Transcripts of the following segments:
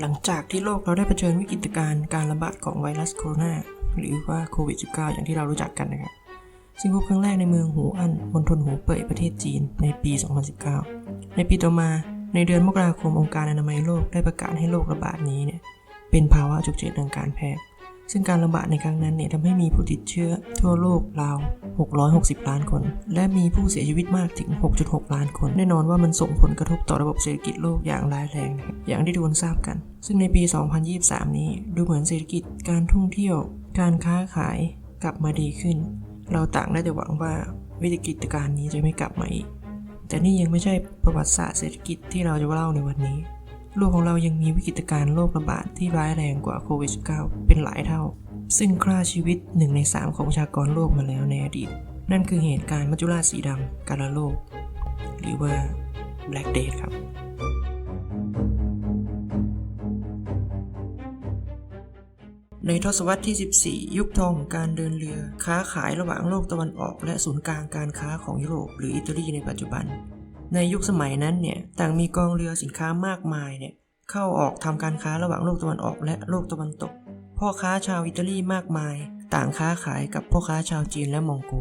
หลังจากที่โลกเราได้เผชิญวิกฤตการณ์การระบาดของไวรัสโคโรนาหรือว่าโควิด -19 อย่างที่เรารู้จักกันนะครับ ซึ่งพบครั้งแรกในเมืองหูอันมณฑลหูเป่ยประเทศจีนในปี 2019 ในปีต่อมาในเดือนมกราคมองค์การอนามัยโลกได้ประกาศให้โรคระบาดนี้เนี่ยเป็นภาวะฉุกเฉินทางการแพทย์ ซึ่งการระบาดในครั้งนั้นเนี่ยทำให้มีผู้ติดเชื้อทั่วโลกราว 660 ล้านคน และมีผู้เสียชีวิตมากถึง 6.6 ล้านคน แน่นอนว่ามันส่งผลกระทบต่อระบบเศรษฐกิจโลกอย่างร้ายแรงนะครับอย่างที่ทุกคนทราบกัน ซึ่งในปี 2023 นี้ดูเหมือนเศรษฐกิจการท่องเที่ยว การค้าขายกลับมาดีขึ้น เราต่างได้แต่หวังว่าวิกฤตการณ์นี้จะไม่กลับมาอีกแต่นี่ยังไม่ใช่ประวัติศาสตร์เศรษฐกิจที่เราจะเล่าในวันนี้ โลกของเรายังมีวิกฤตการณ์โรคระบาดที่ร้ายแรงกว่าโควิด -19 เป็นหลายเท่า ซึ่งฆ่าชีวิตหนึ่งในสามของประชากรโลกมาแล้วในอดีต นั่นคือเหตุการณ์มัจจุราชสีดำกาฬโรคหรือว่า Black Death ครับในทศวรรษที่ 14 ยุคทองของการเดินเรือ ค้าขายระหว่างโลกตะวันออก และศูนย์กลางการค้าของยุโรปหรืออิตาลีในปัจจุบัน ในยุคสมัยนั้นเนี่ยต่างมีกองเรือสินค้ามากมายเนี่ยเข้าออกทำการค้าระหว่างโลกตะวันออกและโลกตะวันตก พ่อค้าชาวอิตาลีมากมาย ต่างค้าขายกับพ่อค้าชาวจีนและมองโก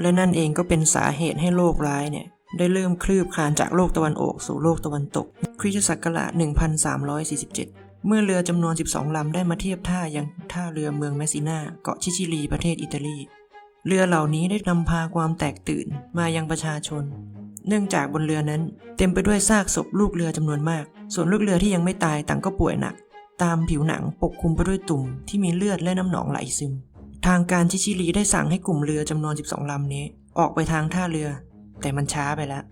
และนั่นเองก็เป็นสาเหตุให้โลกร้ายเนี่ยได้เริ่มคลืบคลานจากโลกตะวันออกสู่โลกตะวันตก คริสตศักราช 1347 เมื่อเรือจำนวน 12 ลำได้มาเทียบท่ายังท่าเรือเมืองแมสซินาเกาะชิชิลีประเทศอิตาลี เรือเหล่านี้ได้นำพาความแตกตื่นมายังประชาชน เนื่องจากบนเรือนั้น เต็มไปด้วยซากศพลูกเรือจำนวนมาก ส่วนลูกเรือที่ยังไม่ตายต่างก็ป่วยหนัก ตามผิวหนังปกคลุมไปด้วยตุ่มที่มีเลือดและน้ำหนองไหลซึม ทางการชิชิลีได้สั่งให้กลุ่มเรือจำนวน 12ลำนี้ ออกไปทางท่าเรือ แต่มันช้าไปแล้ว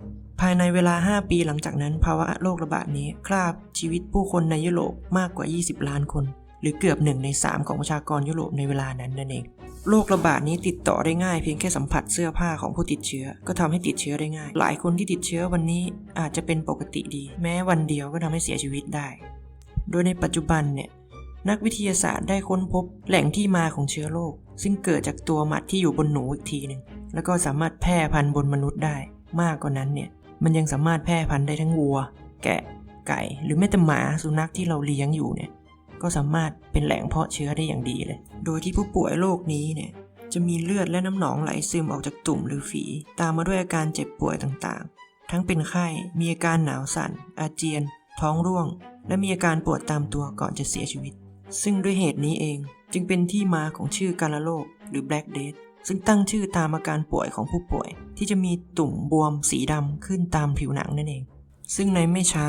ภายในเวลา 5 ปีหลังจากนั้น ภาวะโรคระบาดนี้คราบชีวิตผู้คนในยุโรปมากกว่า 20 ล้านคน หรือเกือบ1ใน3ของประชากรยุโรปในเวลานั้นนั่นเอง โรคระบาดนี้ติดต่อได้ง่ายเพียงแค่สัมผัสเสื้อผ้าของผู้ติดเชื้อ ก็ทำให้ติดเชื้อได้ง่าย หลายคนที่ติดเชื้อวันนี้อาจจะเป็นปกติดี แม้วันเดียวก็ทำให้เสียชีวิตได้ โดยในปัจจุบันเนี่ยนักวิทยาศาสตร์ได้ค้นพบแหล่งที่มาของเชื้อโรคซึ่งเกิดจากตัวหมัดที่อยู่บนหนูอีกทีหนึ่งแล้วก็สามารถแพร่พันธุ์บนมนุษย์ได้ มากกว่านั้นเนี่ยมันยังสามารถแพร่พันธุ์ได้ทั้งวัว แกะไก่ หรือแม้แต่หมาสุนัขที่เราเลี้ยงอยู่เนี่ย ก็สามารถเป็นแหล่งเพาะเชื้อได้อย่างดีเลย โดยที่ผู้ป่วยโรคนี้เนี่ยจะมีเลือดและน้ำหนองไหลซึมออกจากตุ่มหรือฝี ตามมาด้วยอาการเจ็บป่วยต่างๆ ทั้งเป็นไข้ มีอาการหนาวสั่น อาเจียน ท้องร่วง และมีอาการปวดตามตัวก่อนจะเสียชีวิต ซึ่งด้วยเหตุนี้เองจึงเป็นที่มาของชื่อการโรคหรือ Black Death ซึ่งตั้งชื่อตามอาการป่วยของผู้ป่วย ที่จะมีตุ่มบวมสีดำขึ้นตามผิวหนังนั่นเอง ซึ่งในไม่ช้า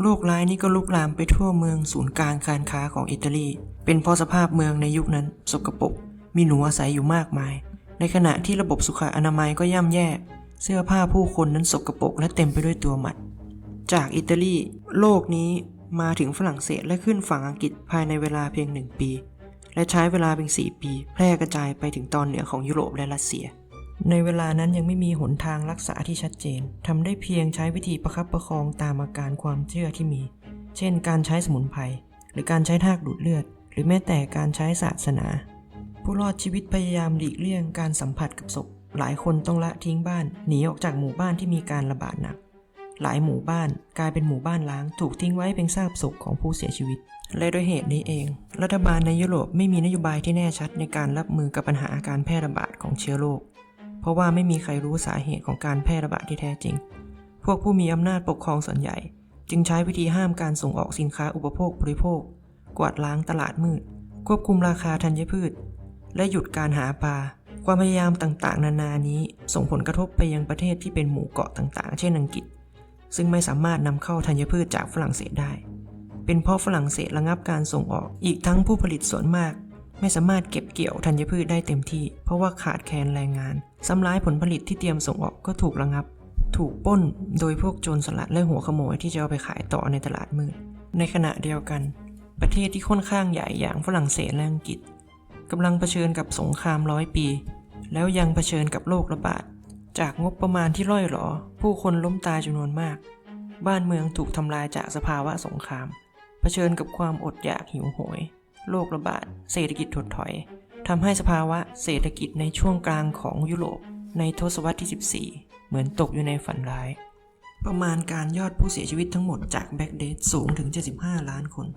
โรคร้ายนี้ก็ลุกลามไปทั่วเมืองศูนย์กลางการค้าของอิตาลี เป็นเพราะสภาพเมืองในยุคนั้นสกปรกมีหนูอาศัยอยู่มากมาย ในขณะที่ระบบสุขอนามัยก็ย่ำแย่ เสื้อผ้าผู้คนนั้นสกปรกและเต็มไปด้วยตัวหมัด จากอิตาลีโรคนี้มาถึงฝรั่งเศสและขึ้นฝั่งอังกฤษภายในเวลาเพียงหนึ่งปี และใช้เวลาเพียง4ปี แพร่กระจายไปถึงตอนเหนือของยุโรปและรัสเซีย ในเวลานั้นยังไม่มีหนทางรักษาที่ชัดเจน ทำได้เพียงใช้วิธีประคับประคองตามอาการความเชื่อที่มี เช่น การใช้สมุนไพร หรือการใช้ทากดูดเลือด หรือแม้แต่การใช้ศาสนา ผู้รอดชีวิตพยายามหลีกเลี่ยงการสัมผัสกับศพ หลายคนต้องละทิ้งบ้าน หนีออกจากหมู่บ้านที่มีการระบาดหนัก หลายหมู่บ้านกลายเป็นหมู่บ้านล้าง ถูกทิ้งไว้เป็นซากศพของผู้เสียชีวิต และด้วยเหตุนี้เอง รัฐบาลในยุโรปไม่มีนโยบายที่แน่ชัดในการรับมือกับปัญหาการแพร่ระบาดของเชื้อโรค ราะว่าไม่มีใครรู้สาเหตุของการแพร่ระบาดที่แท้จริง พวกผู้มีอำนาจปกครองส่วนใหญ่ จึงใช้วิธีห้ามการส่งออกสินค้าอุปโภคบริโภค กวาดล้างตลาดมืด ควบคุมราคาธัญพืช และหยุดการหาปลา ความพยายามต่างๆ นานานี้ส่งผลกระทบไปยังประเทศที่เป็นหมู่เกาะต่างๆ เช่นอังกฤษ ซึ่งไม่สามารถนำเข้าธัญพืชจากฝรั่งเศสได้ เป็นเพราะฝรั่งเศสระงับการส่งออก อีกทั้งผู้ผลิตส่วนมาก ไม่สามารถเก็บเกี่ยวธัญพืชได้เต็มที่ เพราะว่าขาดแคลนแรงงานซ้ำร้ายผลผลิตที่เตรียมส่งออกก็ถูกระงับ ถูกป้นโดยพวกโจรสลัดและหัวขโมยที่จะเอาไปขายต่อในตลาดมืด ในขณะเดียวกัน ประเทศที่ค่อนข้างใหญ่อย่างฝรั่งเศสและอังกฤษกำลังเผชิญกับสงครามร้อยปี แล้วยังเผชิญกับโรคระบาดจากงบประมาณที่ร่อยหรอ ผู้คนล้มตายจำนวนมาก บ้านเมืองถูกทำลายจากสภาวะสงคราม เผชิญกับความอดอยากหิวโหย โรคระบาด เศรษฐกิจถดถอยทำให้สภาวะเศรษฐกิจในช่วงกลางของยุโรป ในทศวรรษที่ 14 เหมือนตกอยู่ในฝันร้าย ประมาณการยอดผู้เสียชีวิตทั้งหมดจากแบ็กเดทสูงถึง 75 ล้านคน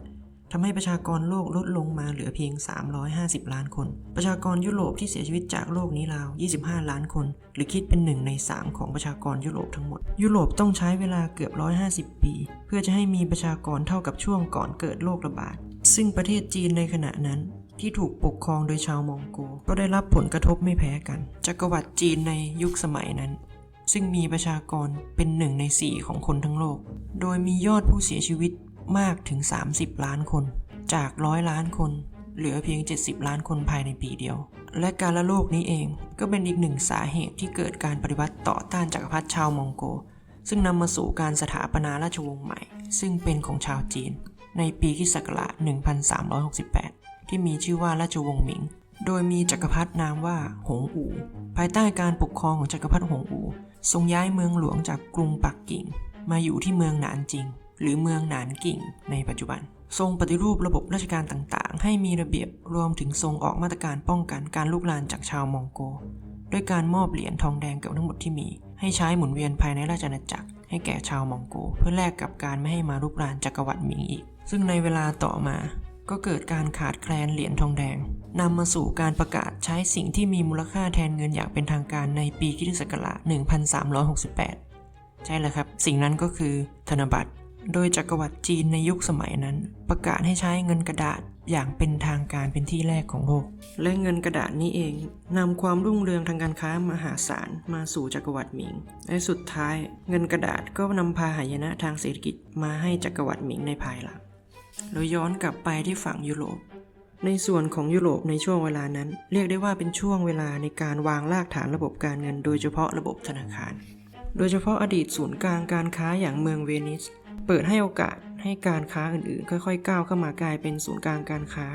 ทำให้ประชากรโลกลดลงมาเหลือเพียง 350 ล้านคน ประชากรยุโรปที่เสียชีวิตจากโรคนี้ราว 25 ล้านคน หรือคิดเป็นหนึ่งใน 3 ของประชากรยุโรปทั้งหมด ยุโรปต้องใช้เวลาเกือบ 150 ปี เพื่อจะให้มีประชากรเท่ากับช่วงก่อนเกิดโรคระบาด ซึ่งประเทศจีนในขณะนั้นที่ถูกปกครองโดยชาวมองโกก็ได้รับผลกระทบไม่แพ้กัน จักรวรรดิจีนในยุคสมัยนั้น ซึ่งมีประชากรเป็นหนึ่งในสี่ของคนทั้งโลก โดยมียอดผู้เสียชีวิตมากถึง 30 ล้านคน จากร้อยล้านคน เหลือเพียง 70 ล้านคนภายในปีเดียว และการละโลกนี้เองก็เป็นอีกหนึ่งสาเหตุที่เกิดการปฏิวัติต่อต้านจักรพรรดิชาวมองโก ซึ่งนำมาสู่การสถาปนาราชวงศ์ใหม่ ซึ่งเป็นของชาวจีน ในปีคศักราช 1368 ที่มีชื่อว่าราชวงศ์หมิง โดยมีจักรพรรดินามว่าหงอู่ ภายใต้การปกครองของจักรพรรดิหงอู่ ทรงย้ายเมืองหลวงจากกรุงปักกิ่ง มาอยู่ที่เมืองหนานจิง หรือเมืองหนานกิ่ง ในปัจจุบัน ทรงปฏิรูประบบราชการต่างๆ ให้มีระเบียบรวมถึงทรงออกมาตรการป้องกันการลุกลามจากชาวมองโกด้วยการมอบเหรียญทองแดงเกับทั้งหมดที่มี ให้ใช้หมุนเวียนภายในราชอาณาจักร ให้แก่ชาวมองโกเพื่อแลกกับการไม่ให้มาลุกลามจักรวรรดิหมิงอีก ซึ่งในเวลาต่อมาก็เกิดการขาดแคลนเหรียญทองแดงนำมาสู่การประกาศใช้สิ่งที่มีมูลค่าแทนเงินอย่างเป็นทางการในปีคิศักราช1368 ใช่แล้วครับ สิ่งนั้นก็คือธนบัตร โดยจักรวรรดิจีนในยุคสมัยนั้น ประกาศให้ใช้เงินกระดาษ อย่างเป็นทางการเป็นที่แรกของโลก และเงินกระดาษนี้เองนำความรุ่งเรืองทางการค้ามหาศาลมาสู่จักรวรรดิหมิง และสุดท้ายเงินกระดาษก็นำพาหายนะทางเศรษฐกิจมาให้จักรวรรดิหมิงในภายหลังเราย้อนกลับไปที่ฝั่งยุโรป ในส่วนของยุโรปในช่วงเวลานั้น เรียกได้ว่าเป็นช่วงเวลาในการวางรากฐานระบบการเงิน โดยเฉพาะระบบธนาคาร โดยเฉพาะอดีตศูนย์กลางการค้าอย่างเมืองเวนิส เปิดให้โอกาส ให้การค้าอื่นๆ ค่อยๆ ก้าวเข้ามากลายเป็นศูนย์กลางการค้า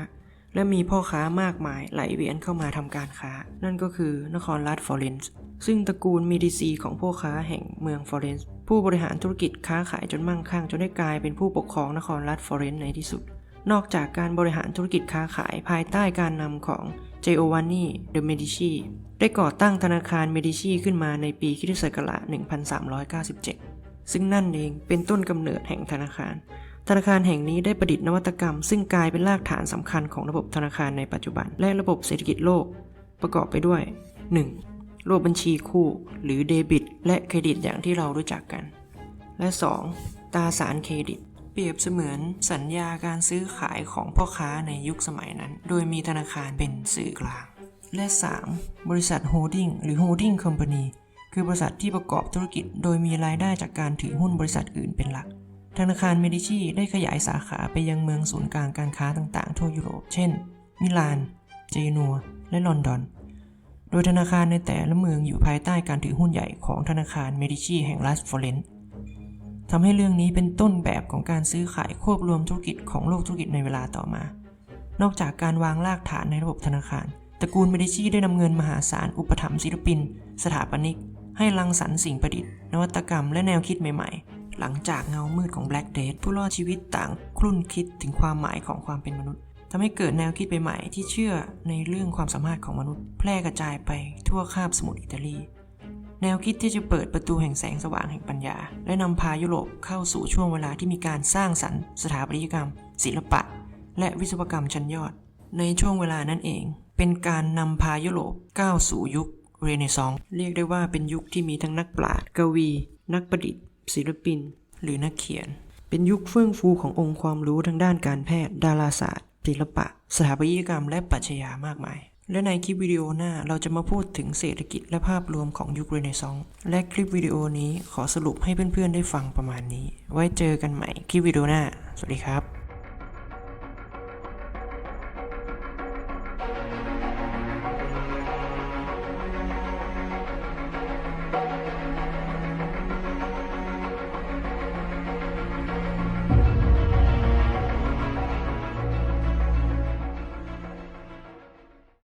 และมีพ่อค้ามากมายไหลเวียนเข้ามาทำการค้า นั่นก็คือนครรัฐฟลอเรนซ์ซึ่งตระกูลมีดีซีของพ่อค้าแห่งเมืองฟลอเรนซ์ผู้บริหารธุรกิจค้าขายจนมั่งคั่งจนได้กลายเป็นผู้ปกครองนครรัฐฟลอเรนซ์ในที่สุด นอกจากการบริหารธุรกิจค้าขายภายใต้การนำของเจโอวานนีเดอเมดิชีได้ก่อตั้งธนาคารเมดิชีขึ้นมาในปีคริสตศักราช 1397 ซึ่งนั่นเองเป็นต้นกำเนิดแห่งธนาคาร ธนาคารแห่งนี้ได้ประดิษฐ์นวัตกรรม ซึ่งกลายเป็นรากฐานสำคัญของระบบธนาคารในปัจจุบัน และระบบเศรษฐกิจโลก ประกอบไปด้วย 1. ระบบบัญชีคู่ หรือเดบิต และเครดิตอย่างที่เรารู้จักกัน และ 2. ตราสารเครดิตเปรียบเสมือนสัญญาการซื้อขายของพ่อค้าในยุคสมัยนั้น โดยมีธนาคารเป็นสื่อกลาง และ 3. บริษัทโฮดดิ้งหรือโฮดดิ้งคอมพานี คือบริษัทที่ประกอบธุรกิจ โดยมีรายได้จากการถือหุ้นบริษัทอื่นเป็นหลัก ธนาคารเมดิชีได้ขยายสาขาไปยังเมืองศูนย์กลางการค้าต่างๆ ทั่วยุโรป เช่น มิลาน เจนัว และลอนดอน โดยธนาคารในแต่ละเมืองอยู่ภายใต้การถือหุ้นใหญ่ของธนาคารเมดิชีแห่งรัฐฟลอเรนซ์ทำให้เรื่องนี้เป็นต้นแบบของการซื้อขายควบรวมธุรกิจของโลกธุรกิจในเวลาต่อมา นอกจากการวางรากฐานในระบบธนาคาร ตระกูลเมดิชีได้นำเงินมหาศาลอุปถัมภ์ศิลปิน สถาปนิก ให้รังสรรค์สิ่งประดิษฐ์ นวัตกรรมและแนวคิดใหม่ๆ หลังจากเงามืดของ Black Death ผู้รอดชีวิตต่างคลุ่นคิดถึงความหมายของความเป็นมนุษย์ทำให้เกิดแนวคิดใหม่ๆที่เชื่อในเรื่องความสามารถของมนุษย์ แพร่กระจายไปทั่วคาบสมุทรอิตาลี แนวคิดที่จะเปิดประตูแห่งแสงสว่างแห่งปัญญา และนำพายุโรปเข้าสู่ช่วงเวลาที่มีการสร้างสรรค์สถาปัตยกรรม ศิลปะ และวิศวกรรมชั้นยอด ในช่วงเวลานั้นเอง เป็นการนำพายุโรปก้าวสู่ยุค เรเนซองส์เรียกได้ว่าเป็นยุคที่มีทั้งนักปราชญ์กวี นักประดิษฐ์ ศิลปิน หรือนักเขียน เป็นยุคเฟื่องฟูขององค์ความรู้ทางด้านการแพทย์ ดาราศาสตร์ ศิลปะ สถาปัตยกรรม และปรัชญามากมาย และในคลิปวิดีโอหน้าเราจะมาพูดถึงเศรษฐกิจและภาพรวมของยุคเรเนซองส์และคลิปวิดีโอนี้ขอสรุปให้เพื่อนๆได้ฟังประมาณนี้ ไว้เจอกันใหม่คลิปวิดีโอหน้า สวัสดีครับ